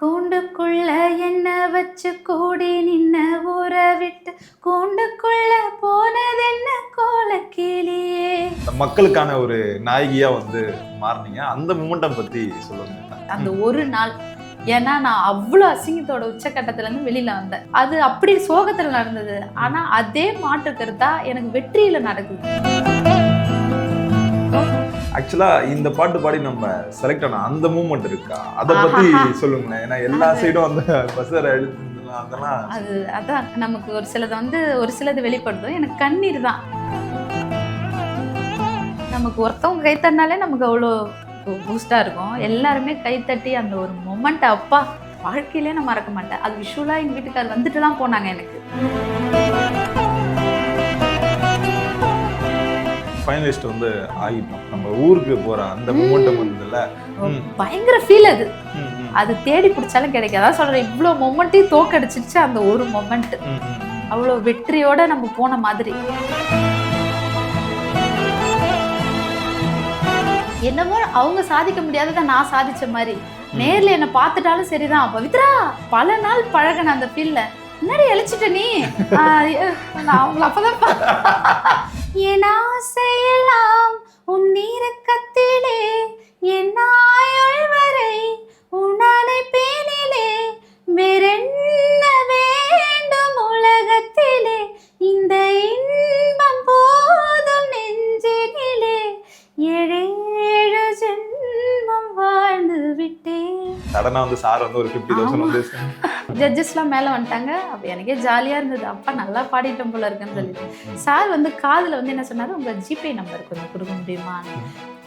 கூண்டுக்குள்ள என்ன வச்சு கூடி நின்ன ஊற விட்டு? கூண்டுக்குள்ள போனதென்ன கோலக்கிளியே மக்களுக்கான ஒரு நாயகியா வந்து மாறுனீங்க. அந்த மூமெண்டம் பத்தி சொல்லுங்க. அந்த ஒரு நாள் ஏன்னா நான் அவ்வளோ அசிங்கத்தோட உச்சக்கட்டத்துல இருந்து வெளியில வந்தேன். அது அப்படி சோகத்துல நடந்தது. ஆனா அதே மாற்று கருத்தா எனக்கு வெற்றியில நடக்குது. ஆக்சுவலா இந்த பாட்டு பாடி நம்ம செலக்ட் ஆன அந்த மூமெண்ட் இருக்கா? அத பத்தி சொல்லுங்களேன். ஏன்னா எல்லா சைடும் அந்த எழுத்து அதெல்லாம் அது அதான். நமக்கு ஒரு சிலது வந்து ஒரு சிலது வெளிப்படுத்தும். எனக்கு கண்ணீர் தான். நமக்கு ஒருத்தவங்க கை தட்டினாலே நமக்கு அவ்வளோ பூஸ்டாக இருக்கும். எல்லாருமே கைத்தட்டி அந்த ஒரு மொமெண்ட் அப்பா வாழ்க்கையிலே நான் மறக்க மாட்டேன். அது விஷுவலாக எங்கள் வீட்டுக்கார் வந்துட்டு தான் போனாங்க எனக்கு. ஃபைனலிஸ்ட் வந்து ஆகிட்டோம். நம்ம ஊருக்கு போற அந்த மூமெண்டம் வந்ததுல. ம். பயங்கர ஃபீல் அது. அது தேடி பிடிச்சாலும் கிடைக்காது. அதான் சொல்கிறேன் இவ்வளோ மொமெண்ட்டையும் தோக்கடிச்சிருச்சு அந்த ஒரு மொமெண்ட். அவ்வளோ வெற்றியோட நம்ம போன மாதிரி. என்னமோ அவங்க சாதிக்க முடியாததை நான் சாதிச்ச மாதிரி. நேர்ல என்ன பார்த்துட்டாலும் சரிதான். பவித்ரா பல நாள் பழகின அந்த ஃபீல்ல முன்னாடி அழைச்சிட்ட நீ. நான் அவங்கள அப்பதான் என் ஆசையெல்லாம் உன் நீரக்கத்திலே என் ஆயுள் வரை உன் அணைப்பேனிலே வேறென்ன வேண்டும் உலகத்திலே இந்த இன்பம் போதும் நெஞ்சினிலே ஏழேழு ஜென்மம் வாழ்ந்து விட்டேன். சடனா வந்து சார் வந்து ஒரு ஃபிஃப்டி தௌசண்ட் வந்து ஜட்ஜஸ்லாம் மேலே வந்துட்டாங்க. அப்போ எனக்கே ஜாலியாக இருந்தது. அப்பா நல்லா பாடிட்டோம் போல இருக்குன்னு சொல்லிட்டு. சார் வந்து காதில் வந்து என்ன சொன்னாரு? உங்கள் ஜிபே நம்பர் கொஞ்சம் கொடுக்க முடியுமா?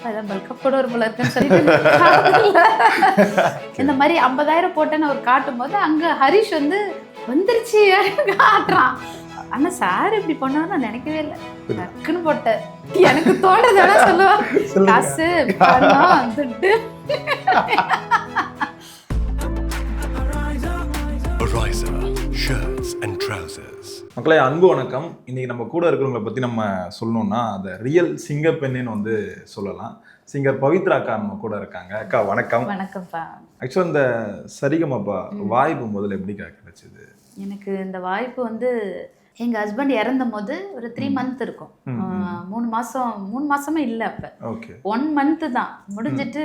அதான் பல்கா போடுவார் போல இருக்குன்னு சொல்லிட்டு. இந்த மாதிரி ஐம்பதாயிரம் போட்டேன்னு அவர் காட்டும் போது அங்கே ஹரிஷ் வந்து வந்துருச்சு காட்டுறான். ஆனால் சார் இப்படி பண்ணாரு நான் நினைக்கவே இல்லை. டக்குன்னு போட்டேன் எனக்கு தோன்றதை விட சொல்லுவான் காசு பணம் துட்டு. மக்களே அன்பு வணக்கம். இன்னைக்கு நம்ம கூட இருக்கிறவங்கள பத்தி நம்ம சொல்லணும்னா அந்த ரியல் சிங்க பெண்ணுன்னு வந்து சொல்லலாம். சிங்கர் பவித்ரா அக்கா நம்ம கூட இருக்காங்க. அக்கா வணக்கம். வணக்கம்ப்பா. ஆக்சுவலா இந்த சரிகமப்பா வாய்ப்பு முதல்ல எப்படிக்கா கிடைச்சது? எனக்கு இந்த வாய்ப்பு வந்து எங்க ஹஸ்பண்ட் இறந்த போது ஒரு த்ரீ மந்த் இருக்கும். மூணு மாசம் மூணு மாசமே இல்லை அப்ப. ஓகே. ஒன் மந்த்து தான். முடிஞ்சிட்டு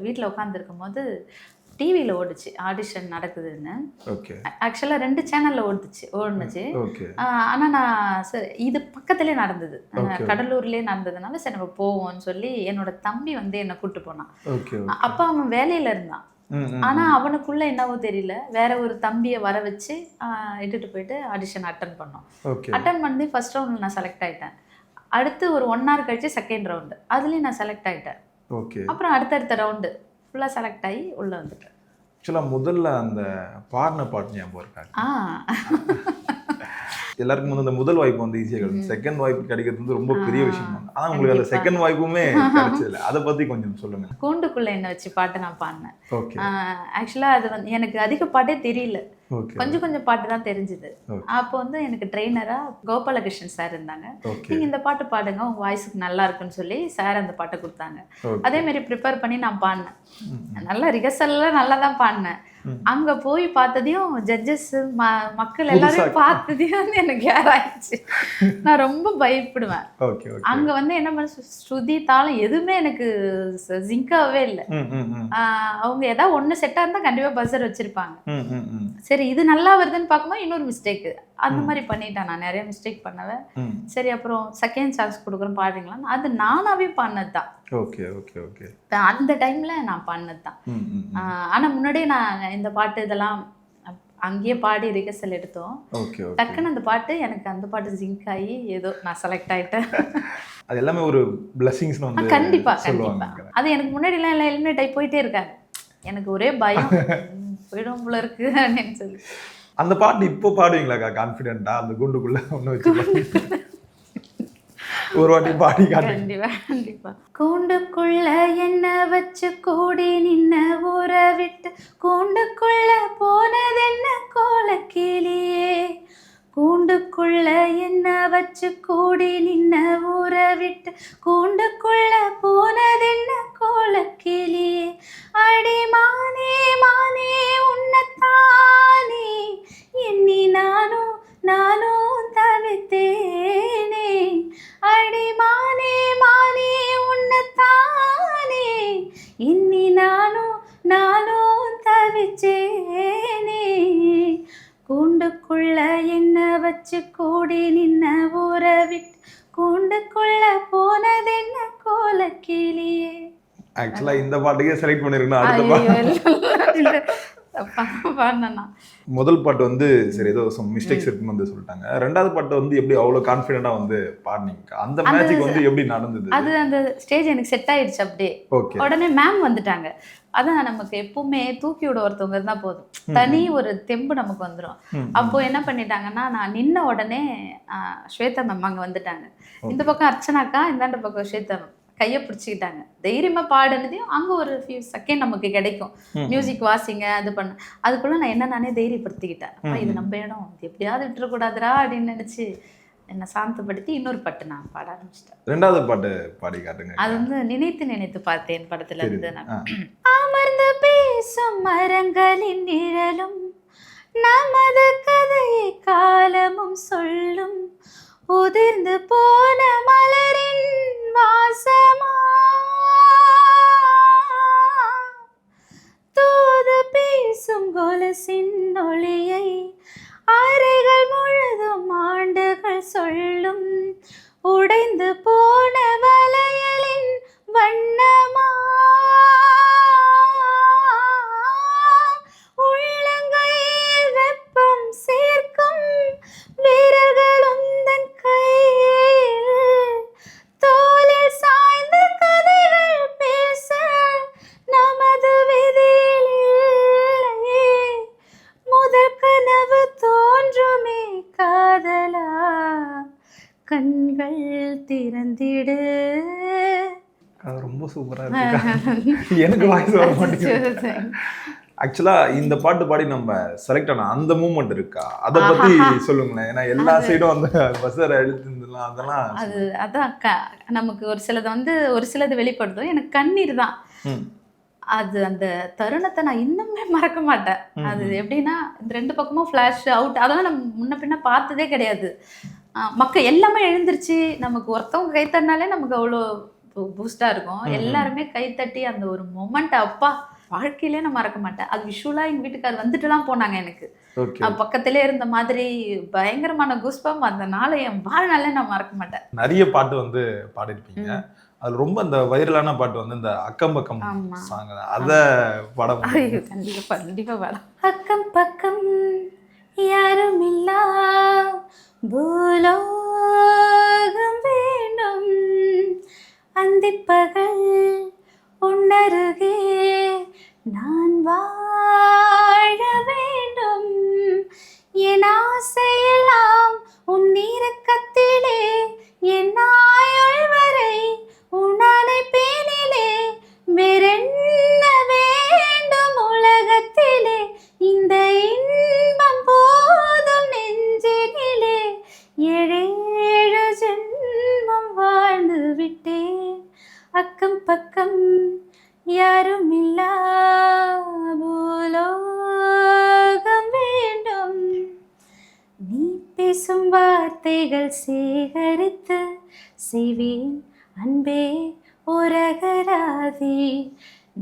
வீட்டில் உட்காந்துருக்கும் போது டிவியில் ஓடுச்சு ஆடிஷன் நடக்குதுன்னு. ஓகே ஆக்சுவலாக ரெண்டு சேனலில் ஓடுச்சு ஓடுனுச்சு. ஓகே ஆஹ் ஆனா நான் சரி இது பக்கத்துலேயே நடந்தது. கடலூர்லேயே நடந்ததுனால சரி நம்ம போவோம்னு சொல்லி என்னோட தம்பி வந்து என்னை கூட்டு போனான். ஓகே அப்பா அவன் வேலையில இருந்தான். ஆனா அவனுக்குள்ள என்னவோ தெரியல. வேற ஒரு தம்பியை வர வச்சு இட்டுட்டு போயிட்டு ஆடிஷன் அட்டன் பண்ணோம். அட்டன் பண்ணி ஃபர்ஸ்ட் ரவுண்டில் நான் செலக்ட் ஆயிட்டேன். அடுத்து ஒரு ஒன் ஹவர் கழிச்சு செகண்ட் ரவுண்டு அதுலேயும் நான் செலக்ட் ஆயிட்டேன். அப்புறம் அடுத்தடுத்த ரவுண்டு ஃபுல்லாக செலக்ட் ஆகி உள்ளே வந்துட்டேன். ஆக்சுவலா முதல்ல அந்த பாடின பாட்டு ஞாபகம் இருக்காங்க ஆ. எல்லாருக்கும் வந்து அந்த முதல் வாய்ப்பு வந்து ஈஸியாக கிடைக்கும். செகண்ட் வாய்ப்பு கிடைக்கிறது வந்து ரொம்ப பெரிய விஷயம் தான் ஆனா உங்களுக்கு அந்த. செகண்ட் வாய்ப்புமே கிடைச்சதில்ல. அதை பத்தி கொஞ்சம் சொல்லுங்க. கூண்டுக்குள்ளே என்ன வச்சு பாட்டு நான் பாடினேன். ஓகே ஆக்சுவலாக அது வந்து எனக்கு அதிக பாட்டே தெரியல. கொஞ்சம் கொஞ்சம் பாட்டு தான் தெரிஞ்சுது. அப்போ வந்து எனக்கு ட்ரெயினராக கோபாலகிருஷ்ணன் சார் இருந்தாங்க. ஓகே நீங்கள் இந்த பாட்டு பாடுங்க உங்கள் வாய்ஸுக்கு நல்லா இருக்குன்னு சொல்லி சார் அந்த பாட்டை கொடுத்தாங்க. அதே மாதிரி ப்ரிப்பேர் பண்ணி நான் பாடினேன். நல்லா ரிஹர்சல்லாம் நல்லா தான் பாடினேன். அங்க போய் பார்த்ததையும் ஜட்ஜஸ் மக்கள் எல்லாரும். பார்த்ததையும் வந்து எனக்கு ஏர் ஆயிடுச்சு. நான் ரொம்ப பயப்படுவேன். அங்க வந்து என்ன பண்ண ஸ்ருதி தாளம் எதுவுமே எனக்கு ஜிங்காவே இல்லை. அவங்க ஏதாவது ஒண்ணு செட்டா இருந்தா கண்டிப்பா பஸ்ஸர் வச்சிருப்பாங்க. சரி இது நல்லா வருதுன்னு பார்க்கும்போது இன்னொரு மிஸ்டேக் அந்த மாதிரி பண்ணிட்டேன் நான். நிறைய மிஸ்டேக் பண்ணவன் சரி அப்புறம் செகண்ட் சான்ஸ் கொடுக்குறோம் பாடுறீங்களான்னு அது நானாவே பண்ணது தான் ஓகே ஓகே. ஓகே அந்த டைம்ல நான் பண்ணது தான் ஆனா முன்னாடியே நான் இந்த பாட்டு இதெல்லாம் அங்கேயே பாடி ரிகர்சல் எடுத்தோம். டக்குன்னு அந்த பாட்டு எனக்கு அந்த பாட்டு ஜிங்க் ஆகி ஏதோ நான் செலக்ட் ஆயிட்டேன். அது எல்லாமே ஒரு பிளஸிங்ஸ்னு ஆ, வந்து கண்டிப்பா சொல்லுவாங்க கண்டிப்பா. அது எனக்கு முன்னாடிலாம் எல்லாம் எலிமினேட் ஆகி போயிட்டே இருக்காங்க எனக்கு ஒரே பயம். போயிடும் போல இருக்கு அப்படின்னு சொல்லி அந்த பாட்டு இப்போ பாடுவீங்களாக்கா? கான்ஃபிடென்ட்டா அந்த குண்டுக்குள்ள ஒன்று வச்சு ஒரு வாட்டி பாடி கண்டிப்பா கண்டிப்பா. கூண்டுக்குள்ள என்ன வச்சு கூடி நின்ன ஊற விட்டு கூண்டுக்குள்ள போனதென்ன கோலக்கிளியே? கூண்டுக்குள்ள என்ன வச்சு கூடி நின்ன ஊற விட்டு? கூண்டுக்குள்ள போனதென்ன கோலக்கிளியே அடி மானே மானே உன்னத்தானே எண்ணி நானும் நானும் தவித்தேனே. அடி மானே மானே உன்னத்தானே எண்ணி நானும் நானும் தவிச்சேனே கூண்டுக்குள்ள என்ன வச்சு கூடி நின்ன ஊற விட்டு கூண்டுக்குள்ள போனதென்ன கோலக்கிளியே ஆக்சுவலா இந்த பாட்டுக்கே செலக்ட் பண்ணிருக்கணும் அடுத்த பாட்டு. முதல் பாட்டு வந்து சரி ஏதோ சம் மிஸ்டேக்ஸ் இருக்குன்னு வந்து சொல்லிட்டாங்க. ரெண்டாவது பாட்டு வந்து எப்படி அவ்வளவு கான்ஃபிடென்ட்டா வந்து பாடினீங்க? அந்த அந்த- மேஜிக் வந்து எப்படி நடந்தது? அது அந்த ஸ்டேஜ் எனக்கு செட் ஆயிடுச்சு அப்படியே. ஓகே உடனே மேம் வந்துட்டாங்க. அதான் நமக்கு எப்பவுமே தூக்கி விட ஒருத்தவங்க இருந்தா போதும். தனி ஒரு தெம்பு நமக்கு வந்துடும் அப்போ என்ன பண்ணிட்டாங்கன்னா நான் நின்ன உடனே ஸ்வேதா மேம் அங்க வந்துட்டாங்க. இந்த பக்கம் அர்ச்சனாக்கா இந்தாண்ட பக்கம் ஸ்வேதா மேம் கையை பிடிச்சிக்கிட்டாங்க. தைரியமா பாடுனதையும் அங்க ஒரு ஃபியூ செகண்ட் நமக்கு கிடைக்கும். மியூசிக் வாசிங்க அது பண்ண. அதுக்குள்ள நான் என்ன நானே தைரியப்படுத்திக்கிட்டேன். அப்பா இது நம்ம இடம். எப்படியாவது விட்டுறக்கூடாதுடா அப்படின்னு நினைச்சு என்னை சாந்தப்படுத்தி இன்னொரு பாட்டு நான் பாட ஆரம்பிச்சிட்டேன் ரெண்டாவது பாட்டு பாடி காட்டுங்க அது வந்து நினைத்து நினைத்து பார்த்தேன் படத்துல. இருந்து நான். அமர்ந்து பேசும் மரங்களின் நிழலும் நமது கதையை காலமும் சொல்லும் உதிர்ந்து போன மலரின் வாசமா தூது பேசும் கொலுசின் ரொம்ப சூப்பரா இருக்கு. எனக்கு வாய்ஸ் வர மாட்டேங்குது. ஆக்சுவலா இந்த பாட்டு பாடி நம்ம செலக்ட் ஆன அந்த மூமெண்ட் இருக்கா? அத பத்தி சொல்லுங்களேன். ஏன்னா எல்லா சைடும் அந்த பஸ்ஸரை எழுத்துலாம் அதெல்லாம் அது அதான் க நமக்கு ஒரு சிலது வந்து ஒரு சிலது வெளிப்படுத்தும் எனக்கு கண்ணீர் தான். அது அந்த தருணத்தை நான் இன்னுமே மறக்க மாட்டேன். அது. எப்படின்னா இந்த ரெண்டு பக்கமும் ஃப்ளாஷ் அவுட் அதெல்லாம் நம்ம முன்ன பின்ன பார்த்ததே கிடையாது. மக்கள் எல்லாமே எழுந்திருச்சு நமக்கு ஒருத்தவங்க கை தட்டினாலே நமக்கு அவ்வளோ பூஸ்டா இருக்கும். எல்லாருமே கை தட்டி அந்த ஒரு மொமெண்ட் அப்பா வாழ்க்கையிலே நான் மறக்க மாட்டேன். அது விஷுவலா எங்க வீட்டுக்கார் வந்துட்டுலாம் போனாங்க எனக்கு. பக்கத்திலே இருந்த மாதிரி பயங்கரமான குஸ்பம் அந்த நாளை என் வாழ்நாளே நான் மறக்க மாட்டேன். நிறைய பாட்டு வந்து பாடிருப்பீங்க அது ரொம்ப அந்த வைரலான பாட்டு வந்து இந்த அக்கம் பக்கம். சாங் அத. படம் கண்டிப்பா கண்டிப்பா படம் அக்கம் பக்கம் யாரும் இல்லா. அந்திப்பகல் உன்னருகே நான் வாழ வேண்டும். என் ஆசையெல்லாம் உன் இறக்கத்திலே என் ஆயுள் வரை உன் அணைப்பேனிலே. வேறென்ன வேண்டும் உலகத்திலே? இந்த இன்பம் போதும் நெஞ்சினிலே. அன்பே உரகராதி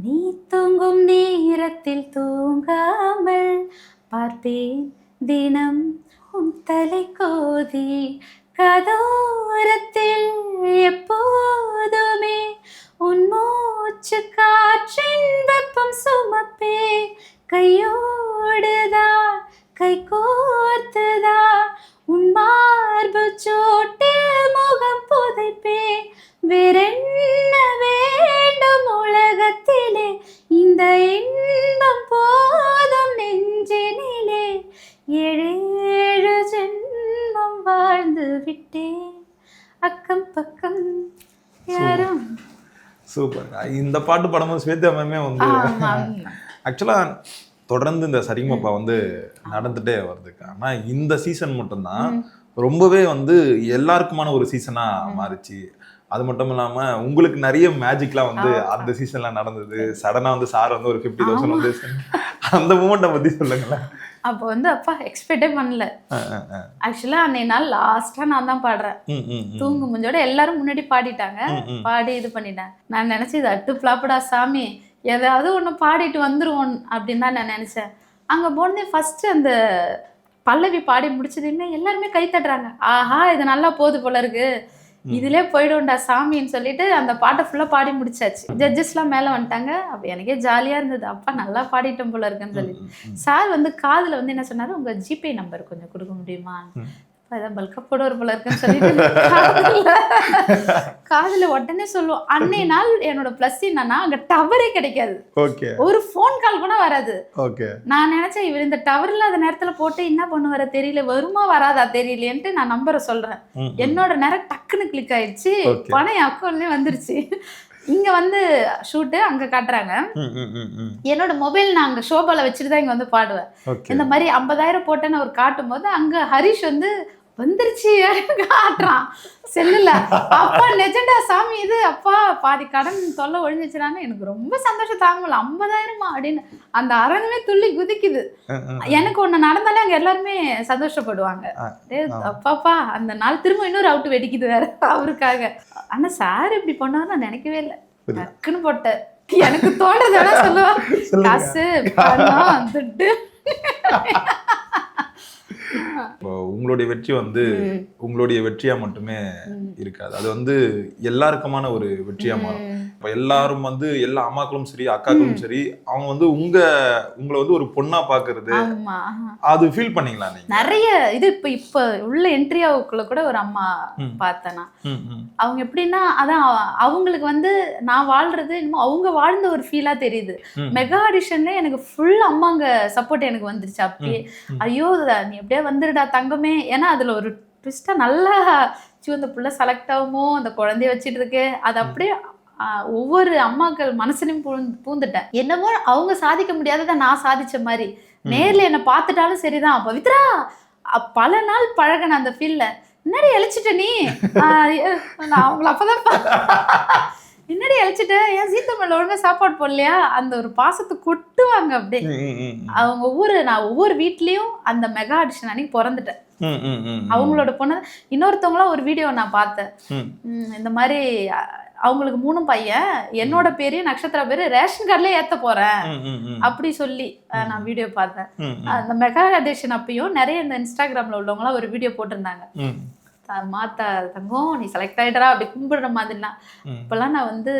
நீ தூங்கும் நேரத்தில் தூங்காமல் பார்ப்பேன் தினம் உன் தலை கோதி கதோர சூப்பர். இந்த பாட்டு பாடும்போது ஸ்வேதா மேமே வந்து ஆமா. ஆக்சுவலா தொடர்ந்து இந்த சரிகமப்பா வந்து நடந்துட்டே வருதுக்கா. ஆனா இந்த சீசன் மட்டும்தான். ரொம்பவே வந்து எல்லாருக்குமான ஒரு சீசனா மாறுச்சு. அது மட்டும் இல்லாம உங்களுக்கு நிறைய மேஜிக்லாம் வந்து அந்த சீசன்ல நடந்தது. சடனா வந்து சார் வந்து ஒரு ஃபிஃப்டி தௌசண்ட் வந்து அந்த மூமெண்ட்டை பத்தி சொல்லுங்களேன். அப்போ வந்து அப்பா எக்ஸ்பெக்டே பண்ணல. ஆக்சுவலா அன்னைய நாள் லாஸ்டா நான் தான் பாடுறேன். தூங்கு முஞ்சோட எல்லாரும் முன்னாடி பாடிட்டாங்க. பாடி இது பண்ணிட்டேன். நான் நினைச்சேன் இது அட்டு பிளாப்படா சாமி ஏதாவது ஒன்று பாடிட்டு வந்துருவோம் அப்படின்னு தான் நான் நினச்சேன். அங்கே போனதே ஃபஸ்ட்டு அந்த பல்லவி பாடி முடிச்சதுமே எல்லாருமே கை தட்டுறாங்க. ஆஹா இது நல்லா போகுது போல இருக்கு. இதுலே போயிடும்டா சாமின்னு சொல்லிட்டு அந்த பாட்டை ஃபுல்லாக பாடி முடிச்சாச்சு. ஜட்ஜஸ்லாம் மேலே வந்துட்டாங்க. அப்போ எனக்கே ஜாலியாக இருந்தது. அப்பா நல்லா பாடிட்டோம் போல இருக்குன்னு சொல்லிட்டு சார் வந்து காதில் வந்து என்ன சொன்னாரு? உங்க ஜிபே நம்பர் கொஞ்சம் கொடுக்க முடியுமா? அதான் போல இருக்குன்னு சொல்லிட்டு காதுல உடனே சொல்லுவோம். அன்னை நாள் என்னோட ப்ளஸ் என்னன்னா அங்க டவரே கிடைக்காது. ஒரு ஃபோன் கால் கூட வராது. நான் நினைச்சேன் இவர் இந்த டவர் இல்லாத நேரத்துல போட்டு என்ன பண்ணுவார தெரியல வருமா வராதா தெரியலையேன்ட்டு நான் நம்பரை சொல்றேன். என்னோட நேரம் டக்குன்னு கிளிக் ஆயிடுச்சு. பணம் என் அக்கௌண்ட்லயே வந்துருச்சு. இங்க வந்து ஷூட்டு அங்க காட்டுறாங்க. என்னோட மொபைல் நான் அங்க ஷோபால வச்சுட்டு தான் இங்க வந்து பாடுவேன். இந்த மாதிரி ஐம்பதாயிரம் போட்டேன்னு அவர் காட்டும் போது அங்க ஹரிஷ் வந்து வந்துருச்சு காட்டுறான். செல்லுல அப்பா நெஜண்டா சாமி இது அப்பா பாதி கடன் தொல்லை ஒழிஞ்சிச்சுனான்னு எனக்கு ரொம்ப சந்தோஷம் தாங்க முடியல ஐம்பதாயிரமா? அப்படின்னு அந்த அரங்கமே துள்ளி குதிக்குது. எனக்கு ஒண்ணு நடந்தாலே அங்க எல்லாருமே சந்தோஷப்படுவாங்க. அப்பாப்பா அந்த நாள் திரும்ப இன்னொரு அவுட் வெடிக்குது வேற அவருக்காக. ஆனா சார் இப்படி பண்ணாரு நான் நினைக்கவே இல்லை. டக்குன்னு போட்டேன். எனக்கு வேணா சொல்லுவா. காசு பணம் துட்டு. உங்களுடைய வெற்றி வந்து. உங்களுடைய வெற்றியா மட்டுமே. இருக்காது அது வந்து எல்லாருக்குமான ஒரு வெற்றியா மாறும். இப்போ எல்லாரும் வந்து எல்லா அம்மாக்களும் சரி அக்காக்களும் சரி அவங்க வந்து உங்க உங்களை வந்து ஒரு பொண்ணா பாக்குறது அது ஃபீல் பண்ணீங்களா நீங்க நிறைய இது இப்ப இப்ப உள்ள என்ட்ரியாவுக்குள்ள கூட ஒரு அம்மா. பார்த்தேன். அவங்க எப்படின்னா அதான் அவ- அவங்களுக்கு வந்து நான் வாழ்றது என்னமோ அவங்க வாழ்ந்த ஒரு ஃபீலா தெரியுது. மெகா ஆடிஷன்ல எனக்கு ஃபுல் அம்மாங்க சப்போர்ட் எனக்கு வந்துருச்சு அப்பயே ம். ஐயோ நீ எப்படியே வந்துடுடா தங்கமே. ஏன்னா அதுல ஒரு ட்விஸ்டா நல்லா ஐயோ, அந்த புள்ள செலக்ட் ஆகுமோ அந்த குழந்தைய வச்சிட்டு இருக்கு அது அப்படியே ஒவ்வொரு அம்மாக்கள் மனசுலையும் பூந்து பூந்துட்டேன். என்னமோ அவங்க சாதிக்க முடியாததை நான் சாதிச்ச மாதிரி. நேர்ல என்னை பார்த்துட்டாலும் சரிதான். பவித்ரா பல நாள் பழகின அந்த ஃபீல்ல என்னடி அழைச்சிட்ட நீ? நான் அவங்கள அப்பதான் பா- என்னடி அழைச்சிட்ட ஏன் சீத்தமிழ் ஒழுங்கா சாப்பாடு போடலையா? அந்த ஒரு பாசத்தை கொட்டுவாங்க அப்படியே. அவங்க ஒவ்வொரு நான் ஒவ்வொரு வீட்லயும் அந்த மெகா ஆடிஷன் அன்னைக்கு பிறந்துட்டேன். அவங்களோட பொண்ணு இன்னொருத்தவங்களாம் ஒரு வீடியோ நான் பார்த்தேன். இந்த மாதிரி அவங்களுக்கு மூணு பையன் என்னோட பேரையும் நட்சத்திரா பேரு ரேஷன் கார்டுல ஏத்த போறேன். அப்படி சொல்லி நான் வீடியோ பார்த்தேன். அந்த மெகா ஆடிஷன் அப்பயும் நிறைய இந்த இன்ஸ்டாகிராம்ல உள்ளவங்களாம் ஒரு வீடியோ போட்டிருந்தாங்க. மாத்தா தங்கம் நீ செலக்ட் ஆயிட்டரா அப்படி கும்பிடுற மாதிரிலாம். ம். இப்பெல்லாம் நான் வந்து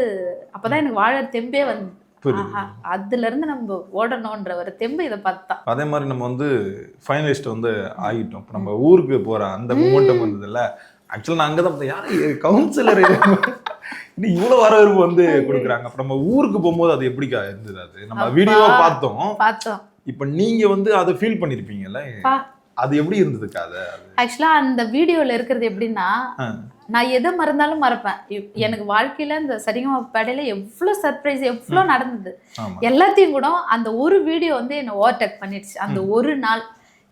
அப்பதான் எனக்கு வாழ தெம்பே வந்து அதுல இருந்து நம்ம ஓடணும்ன்ற ஒரு தெம்பு இதை பார்த்தா அதே மாதிரி நம்ம வந்து ஃபைனலிஸ்ட் வந்து ஆகிட்டோம் இப்போ நம்ம ஊருக்கு போற அந்த மூமெண்டம் இருந்ததுல்ல ஆக்சுவலாக நான் அங்கே தான் யார் கவுன்சிலர் இன்னும் இவ்வளோ வரவேற்பு வந்து கொடுக்குறாங்க. அப்போ நம்ம ஊருக்கு போகும்போது அது எப்படிக்கா இருந்தது அது? நம்ம அப்பா. வீடியோ பார்த்தோம். பார்த்தோம். இப்போ நீங்க வந்து அதை ஃபீல் பண்ணிருப்பீங்கல்ல. அது எப்படி இருந்ததுக்கா அது? ஆக்சுவலா அந்த வீடியோல இருக்கிறது எப்படின்னா. நான் எதை மறந்தாலும் மறப்பேன். எனக்கு வாழ்க்கையில இந்த சரிகமா படையில எவ்வளவு சர்ப்ரைஸ் எவ்வளவு நடந்தது. எல்லாத்தையும் கூட அந்த ஒரு வீடியோ வந்து என்னை ஓவர்டேக் பண்ணிடுச்சு. அந்த ஒரு நாள்.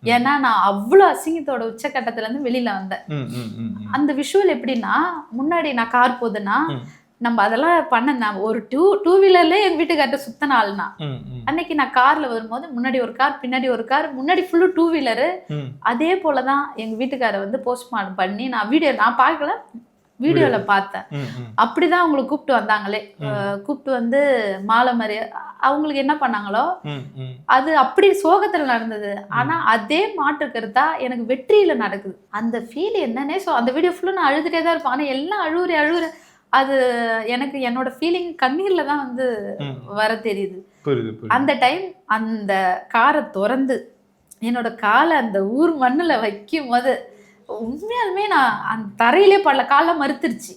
ஏன்னா நான் அவ்வளோ அசிங்கத்தோட உச்சக்கட்டத்துல இருந்து வெளியில வந்தேன். அந்த விஷுவல் எப்படின்னா முன்னாடி நான் கார் போகுதுன்னா ம். நம்ம அதெல்லாம் பண்ண நான் ஒரு டூ டூ வீலர்ல எங்க வீட்டுக்கார்ட்ட ம், ம், அன்னைக்கு நான் கார்ல வரும்போது முன்னாடி ஒரு கார் பின்னாடி ஒரு கார் முன்னாடி ஃபுல்லு டூ வீலரு. அதே போலதான் எங்க வீட்டுக்காரர் வந்து போஸ்ட்மார்ட்டம் பண்ணி நான் வீடியோ நான் பார்க்கல வீடியோல பார்த்தேன். அப்படிதான் அவங்களை கூப்பிட்டு வந்தாங்களே. கூப்பிட்டு வந்து மாலை மாதிரி அவங்களுக்கு என்ன பண்ணாங்களோ. அது அப்படி சோகத்துல நடந்தது. ஆனா அதே மாற்று கருத்தா எனக்கு வெற்றியில நடக்குது. அந்த ஃபீல் என்னன்னே சோ அந்த வீடியோ ஃபுல்லா நான் அழுதுட்டே தான் இருப்பேன். ஆனா எல்லாம் அழுவுறே அழுவுற. அது எனக்கு என்னோட ஃபீலிங் கண்ணீர்ல தான் வந்து. வர தெரியுது அந்த டைம் அந்த காரை திறந்து என்னோட காலை அந்த ஊர் மண்ணுல வைக்கும் போது உண்மையாலுமே நான் அந்த தரையிலே படல காலை மறுத்துருச்சு.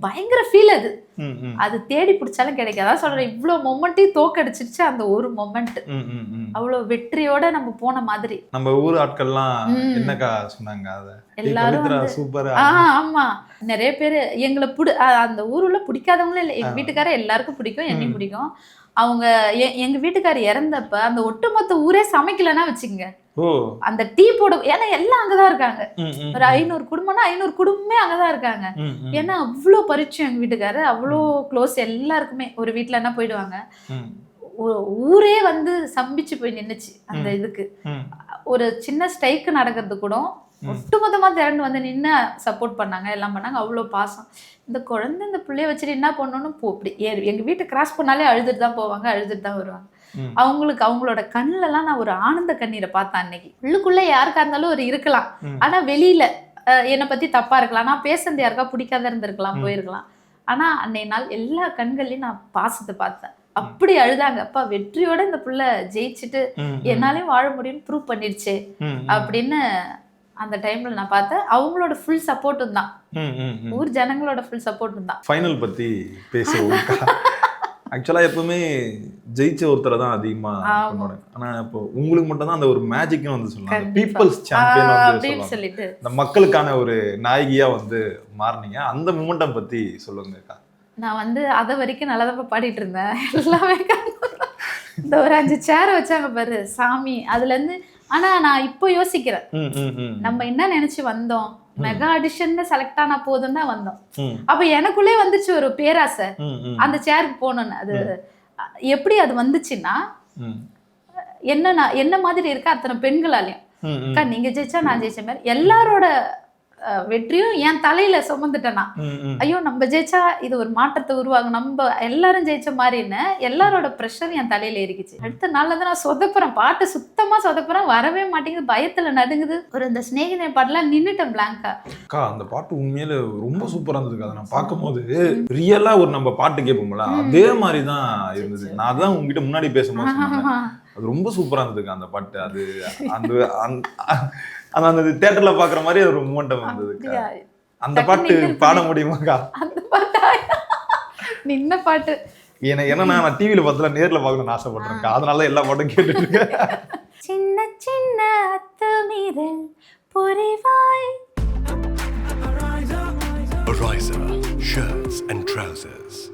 பயங்கர ஃபீல் அது. அது தேடி பிடிச்சாலும் கிடைக்காது அதான் சொல்றேன் இவ்வளோ மொமெண்ட்டையும் தோக்கடிச்சிருச்சு அந்த ஒரு மொமெண்ட் ம், ம், ம். அவ்வளோ வெற்றியோட நம்ம போன மாதிரி நம்ம ஊர் ஆட்கள்லாம். என்னக்கா சொன்னாங்க அத எல்லாரும் சூப்பர் ஆமா நிறைய பேர் எங்களை பிடி அந்த ஊருல பிடிக்காதவங்களே இல்லை எங்க. வீட்டுக்காரர் எல்லாருக்கும் பிடிக்கும் என்னையும். பிடிக்கும் அவங்க எங்க வீட்டுக்காரர் இறந்தப்ப அந்த ஒட்டுமொத்த ஊரே சமைக்கலன்னா வச்சுக்கோங்க அந்த டீ போட ஏன்னா எல்லாம் அங்கதான் இருக்காங்க. ஒரு ஐநூறு குடும்பம்னா ஐநூறு குடும்பமே அங்கதான் இருக்காங்க. ஏன்னா அவ்வளோ பரிச்சயம் எங்க வீட்டுக்காரு அவ்வளோ க்ளோஸ் எல்லாருக்குமே. ஒரு வீட்ல என்ன போயிடுவாங்க? ஊரே வந்து சம்பிச்சு போய் நின்னுச்சு அந்த. இதுக்கு. ஒரு சின்ன ஸ்ட்ரைக்கு நடக்கிறது கூட ஒட்டுமொத்தமா திரண்டு வந்து நின்று சப்போர்ட் பண்ணாங்க எல்லாம் பண்ணாங்க. அவ்வளோ பாசம். இந்த குழந்தை இந்த பிள்ளைய வச்சுட்டு என்ன பண்ணணும்னு போ இப்படி ஏ- எங்க வீட்டை கிராஸ் பண்ணாலே அழுதுட்டு தான் போவாங்க அழுதுட்டு தான் வருவாங்க. அவங்களுக்கு அவங்களோட கண்ணுலலாம் நான் ஒரு ஆனந்த கண்ணீரை பார்த்தேன் அன்னைக்கு. உள்ளுக்குள்ள யாருக்கா இருந்தாலும் ஒரு இருக்கலாம். ஆனா வெளியில என்னை பத்தி தப்பா இருக்கலாம். நான் பேசுறது யாருக்கா பிடிக்காத இருந்திருக்கலாம். போயிருக்கலாம். ஆனா அன்னைய நாள் எல்லா கண்கள்லயும் நான் பாசத்தை பார்த்தேன். அப்படி அழுதாங்க. அப்பா வெற்றியோட இந்த புள்ள ஜெயிச்சுட்டு. என்னாலையும் வாழ முடியும்னு ப்ரூவ் ம். அப்படின்னு அந்த டைம்ல நான் பார்த்தேன். அவங்களோட ஃபுல் சப்போர்ட்டும் தான். ஊர் ஜனங்களோட ஃபுல் சப்போர்ட்டும் தான். ஃபைனல் பத்தி பேசுவோம். ஆக்சுவலா எப்பவுமே ஜெயிச்ச ஒருத்தரை தான் அதிகமா ஆமா. கொண்டாடுங்க ஆனா இப்போ உங்களுக்கு மட்டும் தான் அந்த ஒரு மேஜிக்னு வந்து சொல்லலாம். பீப்புள்ஸ் சாம்பியன் வந்து இந்த மக்களுக்கான ஒரு நாயகியா வந்து மாறுனீங்க. அந்த மூமெண்டம் பத்தி சொல்லுங்கக்கா நான் வந்து அதை வரைக்கும் நல்லதப்ப பாடிட்டு இருந்தேன். எல்லாமே. இந்த ஒரு அஞ்சு சேரை வச்சாங்க பாரு சாமி. அதுல இருந்து ஆனா நான் இப்போ யோசிக்கிறேன். நம்ம என்ன நினைச்சு வந்தோம்? மெகா அடிஷன்ல செலக்ட் ஆனா போதும் தான் வந்தோம் அப்ப எனக்குள்ளே வந்துச்சு ஒரு பேராசை. அந்த சேருக்கு போகணும்னு. அது எப்படி அது வந்துச்சுன்னா என்ன என்ன மாதிரி இருக்க அத்தனை பெண்களாலையும். அக்கா நீங்க ஜெயிச்சா நான் ஜெயிச்ச மாதிரி. எல்லாரோட வெற்றியும் என் தலையில சுமந்துட்டேன். ஐயோ நம்ம ஜெயிச்சா இது ஒரு மாற்றத்தை உருவாகும். நம்ம எல்லாரும் ஜெயிச்ச மாதிரின்னு எல்லாரோட ப்ரெஷர் என் தலையில ஏறிக்குச்சு. அடுத்த நாள்ல இருந்து நான் சொதப்புறேன். பாட்டு சுத்தமா சொதப்புறேன். வரவே மாட்டேங்குது. பயத்துல நடுங்குது. ஒரு இந்த ஸ்நேகிதன் பாட்டுலாம் நின்னுட்டேன் பிளாங்கா அக்கா அந்த பாட்டு உண்மையில ரொம்ப சூப்பரா இருந்தது அதை நான் பார்க்கும்போது ரியலா ஒரு நம்ம பாட்டு கேட்போம்ல அதே மாதிரி தான் இருந்தது நான் அதான் உங்ககிட்ட முன்னாடி பேசும்போது அது ரொம்ப சூப்பரா இருந்ததுக்கா அந்த பாட்டு. அது அந்த அந்த- அந்த தியேட்டர்ல பாக்குற மாதிரி ஒரு மூமெண்டம் இருந்ததுக்கா அந்த பாட்டு பாட முடியுமாக்கா? அந்த பாட்டா? நின்ன பாட்டு. ஏன்னா ஏன்னா நான் டிவியில பார்த்தல நேர்ல பார்க்கணும்னு ஆசைப்படுறேன்க்கா அதனால எல்லா பாட்டும் கேட்டுட்டு இருக்கேன். சின்ன சின்ன அத்துமீறல் புரிவாய். Ariza, shirts and trousers.